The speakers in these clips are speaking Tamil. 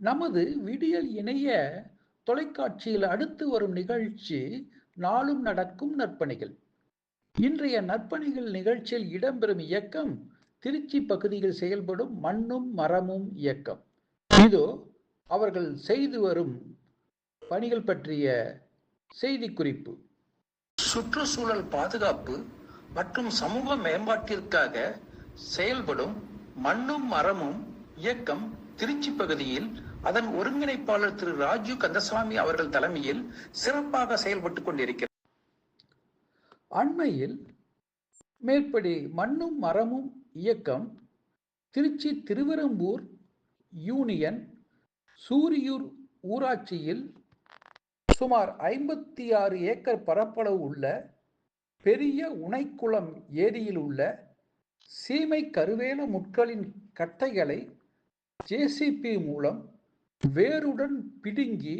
நமது விடியல் இணைய தொலைக்காட்சியில் அடுத்து வரும் நிகழ்ச்சி நாளும் நடக்கும் நற்பணிகள். இன்றைய நற்பணிகள் நிகழ்ச்சியில் இடம்பெறும் இயக்கம் திருச்சி பகுதியில் செயல்படும் மண்ணும் மரமும் இயக்கம். இதோ அவர்கள் செய்து வரும் பணிகள் பற்றிய செய்தி குறிப்பு சுற்றுச்சூழல் பாதுகாப்பு மற்றும் சமூக மேம்பாட்டிற்காக செயல்படும் மண்ணும் மரமும் இயக்கம் திருச்சி பகுதியில் அதன் ஒருங்கிணைப்பாளர் திரு ராஜீவ் கந்தசாமி அவர்கள் தலைமையில் சிறப்பாக செயல்பட்டுக் கொண்டிருக்கிறது அண்மையில் மேற்படி மண்ணும் மரமும் இயக்கம் திருச்சி திருவெரும்பூர் யூனியன் சூரியூர் ஊராட்சியில் சுமார் ஐம்பத்தி ஆறு ஏக்கர் பரப்பளவு உள்ள பெரிய உனைக்குளம் ஏரியில் உள்ள சீமை கருவேல முட்களின் கட்டைகளை ஜேசிபி மூலம் வேருடன் பிடுங்கி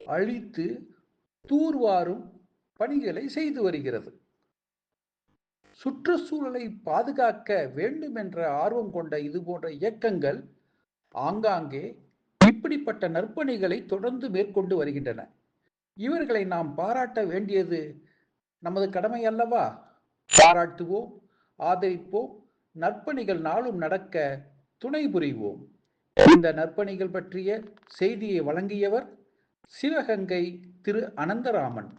அழித்து தூர்வாரும் பணிகளை செய்து வருகிறது. சுற்றுச்சூழலை பாதுகாக்க வேண்டும் என்ற ஆர்வம் கொண்ட இது போன்ற இயக்கங்கள் ஆங்காங்கே இப்படிப்பட்ட நற்பணிகளை தொடர்ந்து மேற்கொண்டு வருகின்றன. இவர்களை நாம் பாராட்ட வேண்டியது நமது கடமை அல்லவா? பாராட்டுவோம் ஆதரிப்போம் நற்பணிகள் நாளும் நடக்க துணை புரிவோம். இந்த நற்பணிகள் பற்றிய செய்தியை வழங்கியவர் சிவகங்கை திரு அனந்தராமன்.